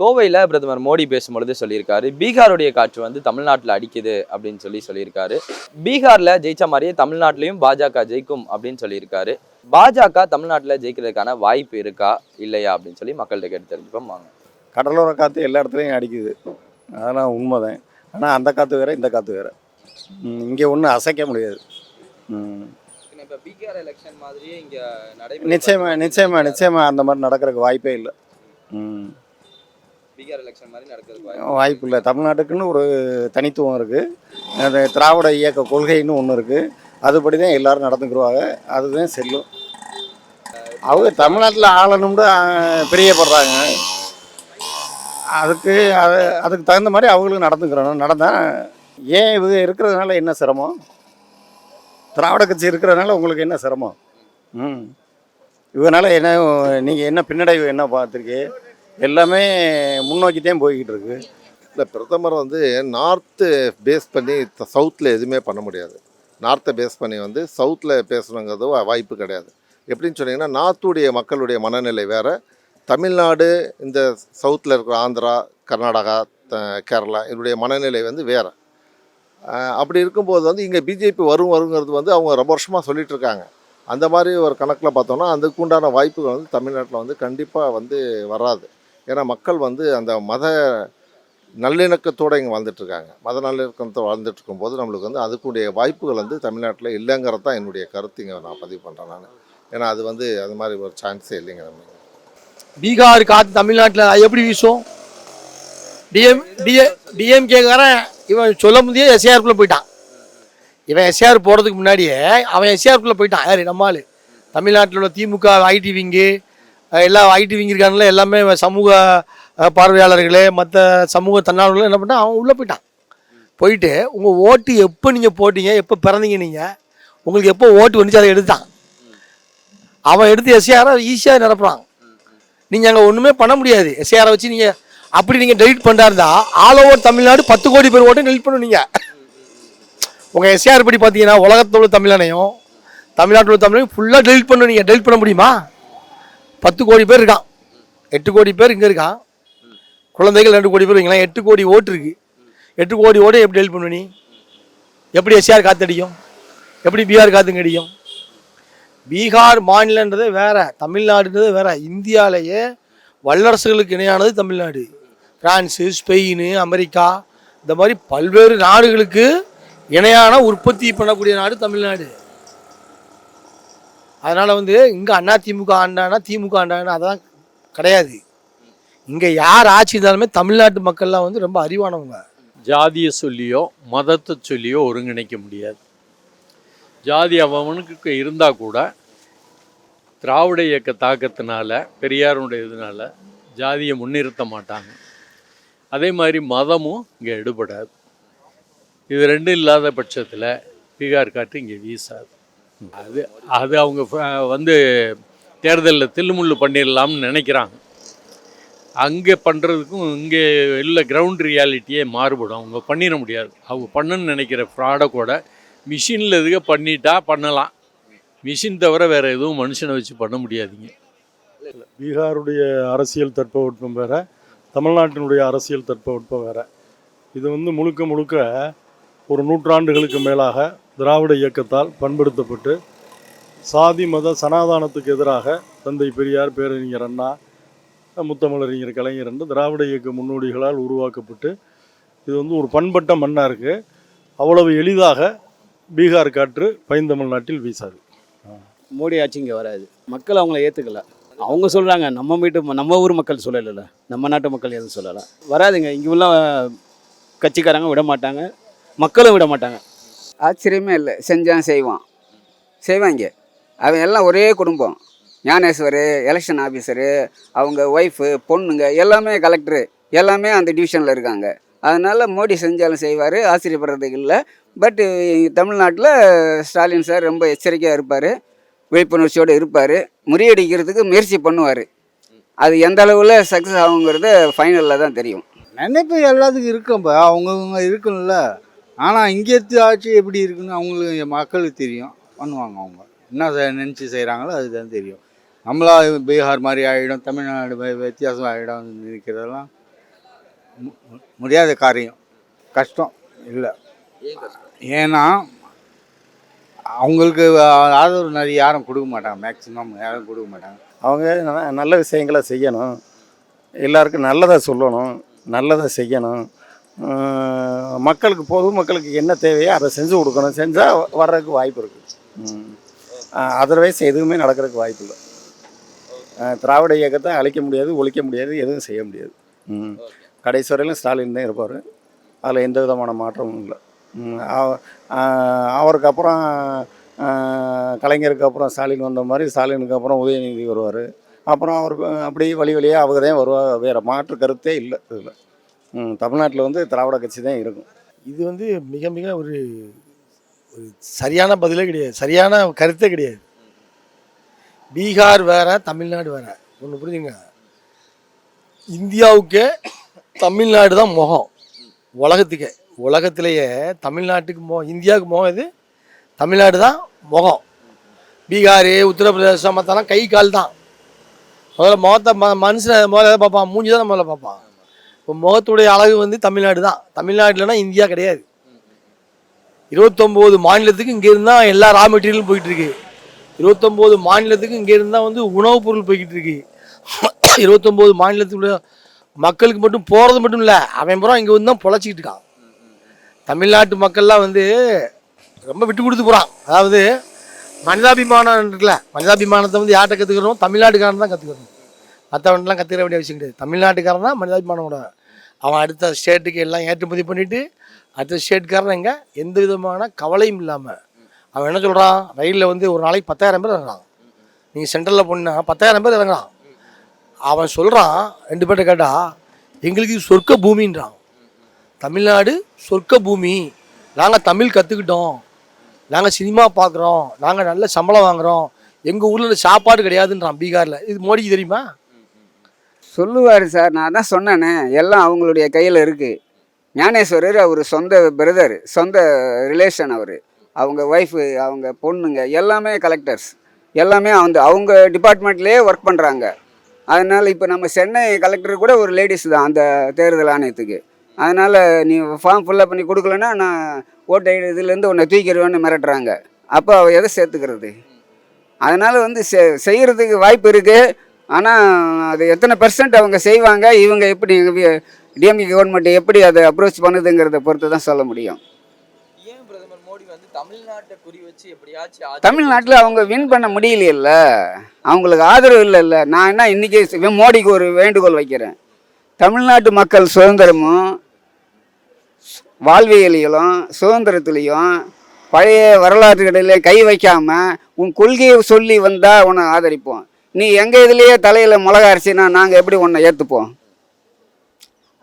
கோவையில் பிரதமர் மோடி பேசும்பொழுது சொல்லியிருக்காரு பீகாருடைய காற்று வந்து தமிழ்நாட்டில் அடிக்குது அப்படின்னு சொல்லி சொல்லியிருக்காரு. பீகார்ல ஜெயிச்ச மாதிரியே தமிழ்நாட்டிலையும் பாஜக ஜெயிக்கும் அப்படின்னு சொல்லியிருக்காரு. பாஜக தமிழ்நாட்டில் ஜெயிக்கிறதுக்கான வாய்ப்பு இருக்கா இல்லையா அப்படின்னு சொல்லி மக்கள்கிட்ட கேட்டு தெரிஞ்சுப்போம். வாங்க. கடலோர காற்று எல்லா இடத்துலையும் அடிக்குது. அதெல்லாம் உண்மைதான். ஆனால் அந்த காற்று வேற இந்த காற்று வேற. இங்கே ஒன்றும் அசைக்க முடியாது. நிச்சயமா நிச்சயமா நிச்சயமா அந்த மாதிரி நடக்கிறதுக்கு வாய்ப்பே இல்லை. ம். பீகார் எலெக்ஷன் மாதிரி நடக்கிறது வாய்ப்பு இல்லை தமிழ்நாட்டுக்குன்னு ஒரு தனித்துவம் இருக்குது அந்த திராவிட இயக்க கொள்கைன்னு ஒன்று இருக்குது அதுபடி தான் எல்லாரும் நடந்துக்கிடுவாங்க அதுதான் செல்லும் அவங்க தமிழ்நாட்டில் ஆளணும்னு பிரியப்படுறாங்க. அதுக்கு அது அதுக்கு தகுந்த மாதிரி அவங்களும் நடந்துக்கிறணும். நடந்தால் ஏன் இவங்க இருக்கிறதுனால என்ன சிரமம்? திராவிட கட்சி இருக்கிறதுனால உங்களுக்கு என்ன சிரமம்? ம். இதனால் என்ன நீங்கள் என்ன பின்னடைவு என்ன பார்த்துருக்கீங்க? எல்லாமே முன்னோக்கி தான் போய்கிட்டு இருக்கு இல்லை பிரதமர் வந்து நார்த்து பேஸ் பண்ணி சவுத்தில் எதுவுமே பண்ண முடியாது. நார்த்தை பேஸ் பண்ணி வந்து சவுத்தில் பேசணுங்கிறது வாய்ப்பு கிடையாது. எப்படின்னு சொன்னீங்கன்னா நார்த்துடைய மக்களுடைய மனநிலை வேறு. தமிழ்நாடு இந்த சவுத்தில் இருக்கிற ஆந்திரா கர்நாடகா த- கேரளா இதனுடைய மனநிலை வந்து வேறு. அப்படி இருக்கும்போது வந்து இங்கே பிஜேபி வரும் வருங்கிறது வந்து அவங்க ரொம்ப வருஷமாக சொல்லிகிட்டு இருக்காங்க. அந்த மாதிரி ஒரு கணக்கில் பார்த்தோம்னா அதுக்கு உண்டான வாய்ப்புகள் வந்து தமிழ்நாட்டில் வந்து கண்டிப்பாக வந்து வராது. ஏன்னா மக்கள் வந்து அந்த மத நல்லிணக்கத்தோடு இங்கே வாழ்ந்துட்டுருக்காங்க. மத நல்லிணக்கத்தோடு வாழ்ந்துட்டுருக்கும் போது நம்மளுக்கு வந்து அதுக்குடைய வாய்ப்புகள் வந்து தமிழ்நாட்டில் இல்லைங்கிறது தான் என்னுடைய கருத்து இங்கே நான் பதிவு பண்ணுறேன் நான். ஏன்னா அது வந்து அது மாதிரி ஒரு சான்ஸே இல்லைங்க நம்ம. பீகார் காற்று தமிழ்நாட்டில் எப்படி வீசும்? டிஎம் டிஎ டிஎம்கேக்காரன் இவன் சொல்ல முடியே எஸ்ஏஆருக்குள்ளே போயிட்டான். இவன் எஸ்ஏஆர் போகிறதுக்கு முன்னாடியே அவன் எஸ்ஏஆர்க்குள்ளே போயிட்டான். யார் நம்மால் தமிழ்நாட்டில் உள்ள திமுக ஐடி விங்கு எல்லா ஐடி விங்கிருக்காங்களே எல்லாமே சமூக பார்வையாளர்களே மற்ற சமூக தன்னார்வலர்கள் என்ன பண்ணால் அவன் உள்ளே போயிட்டான் போயிட்டு உங்கள் ஓட்டு எப்போ நீங்கள் போட்டீங்க எப்போ பிறந்தீங்க நீங்கள் உங்களுக்கு எப்போ ஓட்டு வந்துச்சு அதை எடுத்தான் அவன் எடுத்து எஸ்ஏஆரை ஈஸியாக நிரப்புறான். நீங்கள் அங்கே ஒன்றுமே பண்ண முடியாது. எஸ்ஏஆரை வச்சு நீங்கள் அப்படி நீங்கள் டெலிட் பண்ணுறா இருந்தால் ஆல் ஓவர் தமிழ்நாடு பத்து கோடி பேர் ஓட்டும் டெலிட் பண்ணுவீங்க உங்கள் எஸ்ஏஆர் படி பார்த்தீங்கன்னா உலகத்தில் உள்ள தமிழனையும் தமிழ்நாட்டில் உள்ள தமிழையும் ஃபுல்லாக டெலிட் பண்ணுவீங்க நீங்கள் டெலிட் பண்ண முடியுமா? பத்து கோடி பேர் இருக்கான். எட்டு கோடி பேர் இங்கே இருக்கான். குழந்தைகள் ரெண்டு கோடி பேர் வைங்களேன் எட்டு கோடி ஓட்டு இருக்கு. எட்டு கோடி ஓட்டு எப்படி ஹெல்ப் பண்ணுவ நீ? எப்படி எஸ்ஆர் காத்தடிக்கும்? எப்படி பீகார் காத்துங்க அடியும் பீகார் மாநிலன்றது வேற தமிழ்நாடுன்றது வேற. இந்தியாவிலேயே வல்லரசுகளுக்கு இணையானது தமிழ்நாடு. பிரான்ஸு ஸ்பெயின் அமெரிக்கா இந்த மாதிரி பல்வேறு நாடுகளுக்கு இணையான உற்பத்தி பண்ணக்கூடிய நாடு தமிழ்நாடு. அதனால் வந்து இங்கே அண்ணா திமுக ஆண்டானா திமுக ஆண்டானா அதெல்லாம் கிடையாது. இங்கே யார் ஆட்சி இருந்தாலுமே தமிழ்நாட்டு மக்கள்லாம் வந்து ரொம்ப அறிவானவங்க. ஜாதியை சொல்லியோ மதத்தை சொல்லியோ ஒருங்கிணைக்க முடியாது. ஜாதி அவனுக்கு இருந்தால் கூட திராவிட இயக்க தாக்கத்தினால பெரியாருடைய இதனால ஜாதியை முன்னிறுத்த மாட்டாங்க. அதே மாதிரி மதமும் இங்கே எடுபடாது. இது ரெண்டும் இல்லாத பட்சத்தில் பீகார் காற்று இங்கே வீசாது. அது அது அவங்க ஃப- வந்து தேர்தலில் தில்லுமுள்ளு பண்ணிடலாம்னு நினைக்கிறாங்க. அங்கே பண்ணுறதுக்கும் இங்கே இல்லை கிரவுண்ட் ரியாலிட்டியே மாறுபடும். அவங்க பண்ணிட முடியாது. அவங்க பண்ணுன்னு நினைக்கிற ஃப்ராடை கூட மிஷினில் இதுக பண்ணிட்டா பண்ணலாம். மிஷின் தவிர வேறு எதுவும் மனுஷனை வச்சு பண்ண முடியாதுங்க. பீகாருடைய அரசியல் தட்பவெட்பம் வேறு தமிழ்நாட்டினுடைய அரசியல் தட்பவெட்பம் வேறு. இது வந்து முழுக்க முழுக்க ஒரு நூற்றாண்டுகளுக்கு மேலாக திராவிட இயக்கத்தால் பண்படுத்தப்பட்டு சாதி மத சனாதானத்துக்கு எதிராக தந்தை பெரியார் பேரறிஞர் அண்ணா முத்தமிழறிஞர் கலைஞர் என்று திராவிட இயக்க முன்னோடிகளால் உருவாக்கப்பட்டு இது வந்து ஒரு பண்பட்ட மண்ணாக இருக்குது அவ்வளவு எளிதாக பீகார் காற்று பைந்தமிழ்நாட்டில் வீசாது. மோடி ஆட்சி இங்கே வராது. மக்கள் அவங்கள ஏற்றுக்கல அவங்க சொல்கிறாங்க நம்ம வீட்டு ம- நம்ம ஊர் மக்கள் சொல்லலைல்ல. நம்ம நாட்டு மக்கள் எதுவும் சொல்லலை. வராதுங்க. இங்கே உள்ள கட்சிக்காரங்க விட மாட்டாங்க. மக்களும் விட மாட்டாங்க. ஆச்சரியமே இல்லை. செஞ்சான் செய்வான். செய்வாங்க. அவன் எல்லாம் ஒரே குடும்பம். ஞானேஸ்வர் எலெக்ஷன் ஆஃபீஸரு அவங்க ஒய்ஃபு பொண்ணுங்க எல்லாமே கலெக்டரு எல்லாமே அந்த டிவிஷனில் இருக்காங்க. அதனால் மோடி செஞ்சாலும் செய்வார் ஆச்சரியப்படுறதுக்கு இல்லை. பட் தமிழ்நாட்டில் ஸ்டாலின் சார் ரொம்ப எச்சரிக்கையாக இருப்பார் விழிப்புணர்ச்சியோடு இருப்பார் முறியடிக்கிறதுக்கு முயற்சி பண்ணுவார். அது எந்த அளவில் சக்ஸஸ் ஆகுங்கிறது ஃபைனலில் தான் தெரியும். நினைப்பு எல்லாத்துக்கும் இருக்கும்பா அவங்கவுங்க இருக்கும்ல ஆனால் இங்கே இருக்க ஆட்சி எப்படி இருக்குன்னு அவங்களுக்கு மக்களுக்கு தெரியும். பண்ணுவாங்க அவங்க. என்ன நினச்சி செய்கிறாங்களோ அதுதான் தெரியும். நம்மளா பீகார் மாதிரி ஆகிடும் தமிழ்நாடு வித்தியாசம் ஆகிடும் நினைக்கிறதெல்லாம் மு- மு- முடியாத காரியம். கஷ்டம். இல்லை. ஏன்னா அவங்களுக்கு ஆதரவு நிறைய யாரும் கொடுக்க மாட்டாங்க. மேக்ஸிமம் யாரும் கொடுக்க மாட்டாங்க. அவங்க நல்ல விஷயங்களை செய்யணும். எல்லாருக்கும் நல்லதை சொல்லணும். நல்லதை செய்யணும். மக்களுக்கு போதும் மக்களுக்கு என்ன தேவையோ அதை செஞ்சு கொடுக்கணும். செஞ்சால் வர்றதுக்கு வாய்ப்பு இருக்குது அதர்வைஸ் எதுவுமே நடக்கிறதுக்கு வாய்ப்பு இல்லை. திராவிட இயக்கத்தை அழிக்க முடியாது ஒழிக்க முடியாது எதுவும் செய்ய முடியாது. கடைசி வரையிலும் ஸ்டாலின் தான் இருப்பார். அதில் எந்த விதமான மாற்றமும் இல்லை. அவருக்கு அப்புறம் கலைஞருக்கு அப்புறம் ஸ்டாலின் வந்த மாதிரி ஸ்டாலினுக்கு அப்புறம் உதயநிதி வருவார். அப்புறம் அவருக்கு அப்படியே வழி வழியாக அவங்க தான் வருவா வேறு மாற்று கருத்தே இல்லை இதில். தமிழ்நாட்டில் வந்து திராவிட கட்சி தான் இருக்கும். இது வந்து மிக மிக ஒரு ஒரு சரியான பதிலே கிடையாது. சரியான கருத்தே கிடையாது. பீகார் வேற தமிழ்நாடு வேற. ஒன்று புரிஞ்சுங்க. இந்தியாவுக்கே தமிழ்நாடு தான் முகம். உலகத்துக்கே. உலகத்திலேயே தமிழ்நாட்டுக்கு முகம் இந்தியாவுக்கு முகம் இது தமிழ்நாடு தான் முகம். பீகார் உத்தரப்பிரதேசம் மற்றெல்லாம் கை கால் தான். முதல்ல முகத்தை ம மனுஷனை முதல்ல எதை பார்ப்பான்? மூஞ்சி தான் முதல்ல பார்ப்பான். இப்போ முகத்துடைய அழகு வந்து தமிழ்நாடு தான் தமிழ்நாடுலனா இந்தியா கிடையாது. இருபத்தொம்போது மாநிலத்துக்கு இங்கே தான் எல்லா ரா மெட்டீரியலும் போயிட்டு இருக்கு இருபத்தொம்போது மாநிலத்துக்கு இங்கே தான் வந்து உணவுப் பொருள் போய்கிட்டு இருக்கு இருபத்தொம்போது மாநிலத்துக்குள்ள மக்களுக்கு மட்டும் போகிறது மட்டும் இல்லை அவன் புறம் இங்கே வந்து தான் பொழைச்சிக்கிட்டு இருக்கான். தமிழ்நாட்டு மக்கள்லாம் வந்து ரொம்ப விட்டு கொடுத்து போகிறான் அதாவது மனிதாபிமானம் இருக்குல்ல மனிதாபிமானத்தை வந்து யார்கிட்ட கற்றுக்கிறோம் தமிழ்நாட்டுக்காரன் தான் கற்றுக்கிறோம் மற்றவன்லாம் கற்றுக்கிற வேண்டிய அவசியம் கிடையாது. தமிழ்நாட்டுக்காரன் தான் மனிதாபிமானம் கூட அவன் அடுத்த ஸ்டேட்டுக்கு எல்லாம் ஏற்றுமதி பண்ணிவிட்டு அடுத்த ஸ்டேட்டுக்காரன் எங்கே? எந்த விதமான கவலையும் இல்லாமல் அவன் என்ன சொல்கிறான் ரயிலில் வந்து ஒரு நாளைக்கு பத்தாயிரம் பேர் இறங்குறான். நீங்கள் சென்ட்ரலில் போனால் பத்தாயிரம் பேர் இறங்குறான். அவன் சொல்கிறான் ரெண்டு பேர்ட்ட கேட்டால் எங்களுக்கு இது சொர்க்க பூமின்றான். தமிழ்நாடு சொர்க்க பூமி. நாங்கள் தமிழ் கற்றுக்கிட்டோம் நாங்கள் சினிமா பார்க்குறோம் நாங்கள் நல்ல சம்பளம் வாங்குகிறோம் எங்கள் ஊரில் சாப்பாடு கிடையாதுன்றான் பீகாரில். இது மோடிக்கு தெரியுமா? சொல்லுவார் சார். நான் தான் சொன்னேனே எல்லாம் அவங்களுடைய கையில் இருக்குது ஞானேஸ்வரர் அவர் சொந்த பிரதர் சொந்த ரிலேஷன் அவர். அவங்க ஒய்ஃபு அவங்க பொண்ணுங்க எல்லாமே கலெக்டர்ஸ் எல்லாமே அந்த அவங்க டிபார்ட்மெண்ட்லேயே ஒர்க் பண்ணுறாங்க அதனால் இப்போ நம்ம சென்னை கலெக்டர் கூட ஒரு லேடிஸ் தான் அந்த தேர்தல் ஆணையத்துக்கு. அதனால் நீ ஃபார்ம் ஃபில்லப் பண்ணி கொடுக்கலன்னா நான் ஓட்டு இதுலேருந்து உன்னை தூக்கிடுவேன்னு மிரட்டுறாங்க. அப்போ அவ எதை சேர்த்துக்கிறது? அதனால் வந்து செ செய்கிறதுக்கு வாய்ப்பு இருக்குது ஆனால் அது எத்தனை பெர்சன்ட் அவங்க செய்வாங்க இவங்க எப்படி டிஎம்கே கவர்மெண்ட் எப்படி அதை அப்ரோச் பண்ணுதுங்கிறத பொறுத்து தான் சொல்ல முடியும். தமிழ்நாட்டில் அவங்க வின் பண்ண முடியலையில்ல? அவங்களுக்கு ஆதரவு இல்லைல்ல? நான் என்ன இன்றைக்கி இவன் மோடிக்கு ஒரு வேண்டுகோள் வைக்கிறேன். தமிழ்நாட்டு மக்கள் சுதந்திரமும் வாழ்வியலையும் சுதந்திரத்துலேயும் பழைய வரலாற்றுகளில் கை வைக்காம உன் கொள்கையை சொல்லி வந்தால் உன்னை ஆதரிப்போம். நீ எங்கள் இதுலேயே தலையில் மிளகா அரிசினா நாங்கள் எப்படி ஒன்றை ஏற்றுப்போம்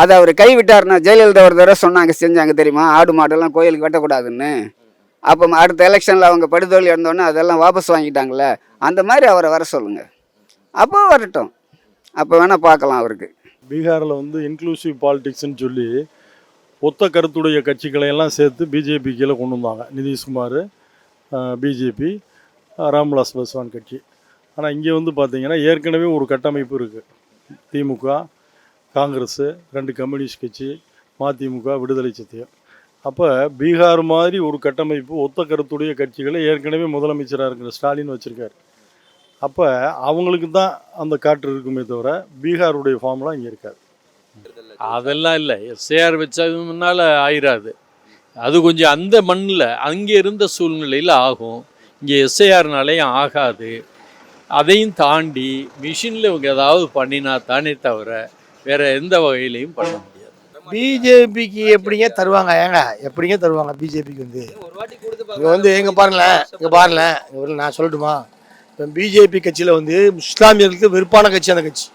அதை அவர் கைவிட்டார்னா ஜெயலலிதா ஒரு தடவை சொன்னாங்க செஞ்சாங்க தெரியுமா? ஆடு மாடெல்லாம் கோயிலுக்கு வெட்டக்கூடாதுன்னு. அப்போ அடுத்த எலெக்ஷனில் அவங்க படுதோல்வி இருந்தோன்னே அதெல்லாம் வாபஸ் வாங்கிட்டாங்களே அந்த மாதிரி அவரை வர சொல்லுங்கள் அப்போ வரட்டும். அப்போ வேணால் பார்க்கலாம் அவருக்கு. பீகாரில் வந்து இன்க்ளூசிவ் பாலிடிக்ஸ்னு சொல்லி ஒத்த கருத்துடைய கட்சிகளை எல்லாம் சேர்த்து பிஜேபி கீழே கொண்டு வந்தாங்க. நிதிஷ்குமார் பிஜேபி ராம்விலாஸ் பாஸ்வான் கட்சி. ஆனால் இங்கே வந்து பார்த்திங்கன்னா ஏற்கனவே ஒரு கட்டமைப்பு இருக்குது திமுக காங்கிரஸு ரெண்டு கம்யூனிஸ்ட் கட்சி மதிமுக விடுதலை சத்தியம். அப்போ பீகார் மாதிரி ஒரு கட்டமைப்பு ஒத்த கருத்துடைய கட்சிகளை ஏற்கனவே முதலமைச்சராக இருக்கிற ஸ்டாலின் வச்சுருக்காரு. அப்போ அவங்களுக்கு தான் அந்த காற்று இருக்குமே தவிர பீகாருடைய ஃபார்ம்லாம் இங்கே இருக்காது. அதெல்லாம் இல்லை. எஸ்ஏஆர் வச்சது முன்னால் ஆயிராது. அது கொஞ்சம் அந்த மண்ணில் அங்கே இருந்த சூழ்நிலையில் ஆகும். இங்கே எஸ்ஐஆர்னாலேயும் ஆகாது. அதையும் தாண்டி மிஷினில் இவங்க ஏதாவது பண்ணினா தானே தவிர வேற எந்த வகையிலையும் பண்ண முடியாது. பிஜேபிக்கு எப்படிங்க தருவாங்க? ஏங்க எப்படிங்க தருவாங்க பிஜேபிக்கு வந்து? இங்கே வந்து எங்கே பாருங்களேன் இங்கே பாருங்களேன் இங்கே நான் சொல்லட்டுமா? இப்போ பிஜேபி கட்சியில் வந்து இஸ்லாமியர்களுக்கு வெறுப்பான கட்சி அந்த கட்சி.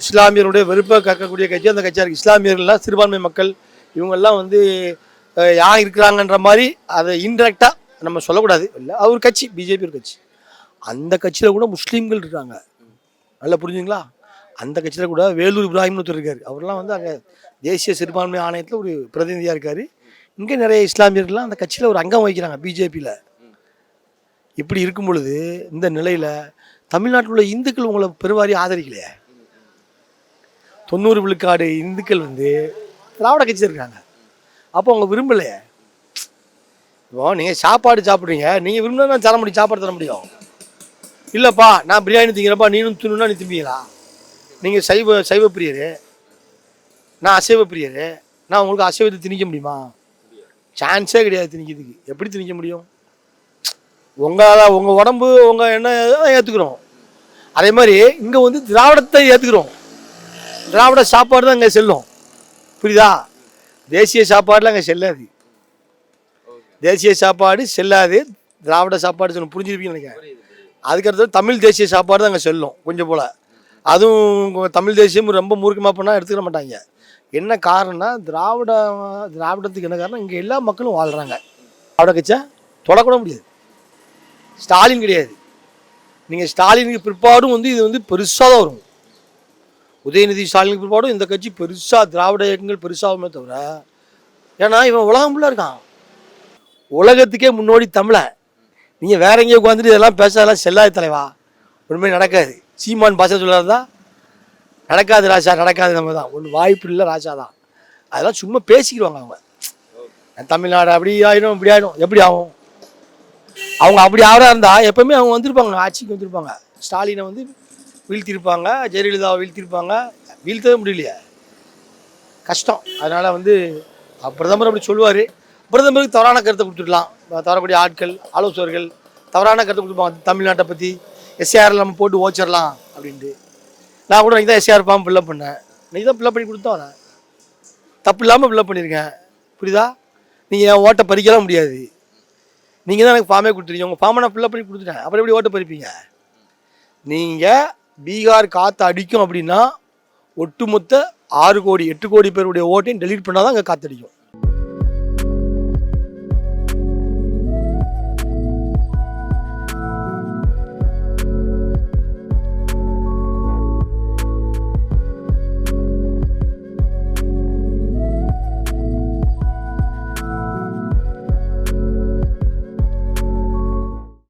இஸ்லாமியருடைய வெறுப்பை கக்கக்கூடிய கட்சி அந்த கட்சியாக இருக்குது இஸ்லாமியர்கள்லாம் சிறுபான்மை மக்கள் இவங்கெல்லாம் வந்து யார் இருக்கிறாங்கன்ற மாதிரி அதை இன்டெரக்டாக நம்ம சொல்லக்கூடாது. இல்லை அவர் கட்சி பிஜேபி ஒரு கட்சி. அந்த கட்சியில் கூட முஸ்லீம்கள் இருக்காங்க. நல்லா புரிஞ்சுங்களா அந்த கட்சியில் கூட வேலூர் இப்ராஹிம்னு ஒருத்தர் இருக்கார். அவர்லாம் வந்து அங்கே தேசிய சிறுபான்மை ஆணையத்தில் ஒரு பிரதிநிதியாக இருக்கார். இங்கே நிறைய இஸ்லாமியர்கள்லாம் அந்த கட்சியில் ஒரு அங்கம் வகிக்கிறாங்க பிஜேபியில். இப்படி இருக்கும் பொழுது இந்த நிலையில் தமிழ்நாட்டில் உள்ள இந்துக்கள் உங்களை பெருவாரி ஆதரிக்கலையே? தொண்ணூறு விழுக்காடு இந்துக்கள் வந்து திராவிட கட்சி இருக்காங்க. அப்போ அவங்க விரும்பலையே? இப்போ நீங்கள் சாப்பாடு சாப்பிட்றீங்க. நீங்கள் விரும்பினா நான் தர முடியும். சாப்பாடு தர முடியும். இல்லைப்பா நான் பிரியாணி திங்கிறப்பா நீனும் தின்னுனா நீ திம்பிங்களா? நீங்கள் சைவ சைவ பிரியர். நான் அசைவ பிரியர். நான் உங்களுக்கு அசைவத்தை திணிக்க முடியுமா? சான்ஸே கிடையாது திணிக்கிறதுக்கு. எப்படி திணிக்க முடியும்? உங்கள் உங்கள் உடம்பு உங்கள் என்ன ஏற்றுக்கிறோம் அதே மாதிரி இங்கே வந்து திராவிடத்தை ஏற்றுக்கிறோம் திராவிட சாப்பாடு தான் இங்கே செல்லும். புரியுதா? தேசிய சாப்பாடுலாம் அங்கே செல்லாது. தேசிய சாப்பாடு செல்லாது. திராவிட சாப்பாடு சொல்லும் புரிஞ்சிருப்பீங்கன்னு நினைக்கிறேன். அதுக்கடுத்து தமிழ் தேசிய சாப்பாடு தான் அங்கே செல்லும் கொஞ்சம் போல். அதுவும் தமிழ் தேசியம் ரொம்ப மூர்க்கமாக பண்ணால் எடுத்துக்க மாட்டாங்க. என்ன காரணம்னா திராவிட திராவிடத்துக்கு என்ன காரணம் இங்கே எல்லா மக்களும் வாழ்கிறாங்க திராவிட கட்சியை? தொடக்கூட முடியாது. ஸ்டாலின் கிடையாது. நீங்கள் ஸ்டாலினுக்கு பிற்பாடும் வந்து இது வந்து பெருசாக தான் வரும். உதயநிதி ஸ்டாலினுக்கு பிற்பாடும் இந்த கட்சி பெருசாக திராவிட இயக்கங்கள் பெருசாகுமே தவிர ஏன்னா இவன் உலகம் ஃபுல்லாக இருக்கான். உலகத்துக்கே முன்னோடி தமிழன். நீங்கள் வேற எங்கேயோ உட்காந்துட்டு இதெல்லாம் பேசாதெல்லாம் செல்லாது தலைவா. ஒன்றுமே நடக்காது. சீமான் பாஷா சொல்லாதா நடக்காது ராஜா நடக்காது நம்ம தான். ஒன்று வாய்ப்பு இல்லை ராஜா தான். அதெல்லாம் சும்மா பேசிக்கிடுவாங்க அவங்க. தமிழ்நாடு அப்படி ஆயிடும் இப்படி ஆயிடும். எப்படி ஆகும்? அவங்க அப்படி ஆகிறா இருந்தால் எப்போவுமே அவங்க வந்திருப்பாங்க ஆட்சிக்கு வந்திருப்பாங்க. ஸ்டாலினை வந்து வீழ்த்திருப்பாங்க ஜெயலலிதாவை வீழ்த்திருப்பாங்க. வீழ்த்தவே முடியலையே. கஷ்டம். அதனால் வந்து பிரதமர் அப்படி சொல்லுவார். பிரதமருக்கு தவறான கருத்தை கொடுத்துடலாம். தவறக்கூடிய ஆட்கள் ஆலோசகர்கள் தவறான கருத்து கொடுப்பாங்க. தமிழ்நாட்டை பற்றி எஸ்ஏஆர் நம்ம போட்டு ஓச்சிடலாம் அப்படின்ட்டு. நான் கூட இன்னைக்கு தான் எஸ்ஏஆர் ஃபார்ம் ஃபில்லப் பண்ணேன். இன்னைக்கு தான் ஃபில்லப் பண்ணி கொடுத்தோம் நான். தப்பு இல்லாமல் ஃபில்லப் பண்ணியிருக்கேன் புரியுதா? நீங்கள் என் ஓட்டை பறிக்கலாம் முடியாது. நீங்கள் தான் எனக்கு ஃபார்மே கொடுத்துருக்கீங்க. உங்கள் ஃபார்மை நான் ஃபில்லப் பண்ணி கொடுத்துட்டேன். அப்புறம் எப்படி ஓட்டை பறிப்பீங்க? நீங்கள் பீகார் காற்று அடிக்கும் அப்படின்னா ஒட்டுமொத்த ஆறு கோடி எட்டு கோடி பேருடைய ஓட்டையும் டெலீட் பண்ணால் தான் அங்கே காற்றடிக்கும்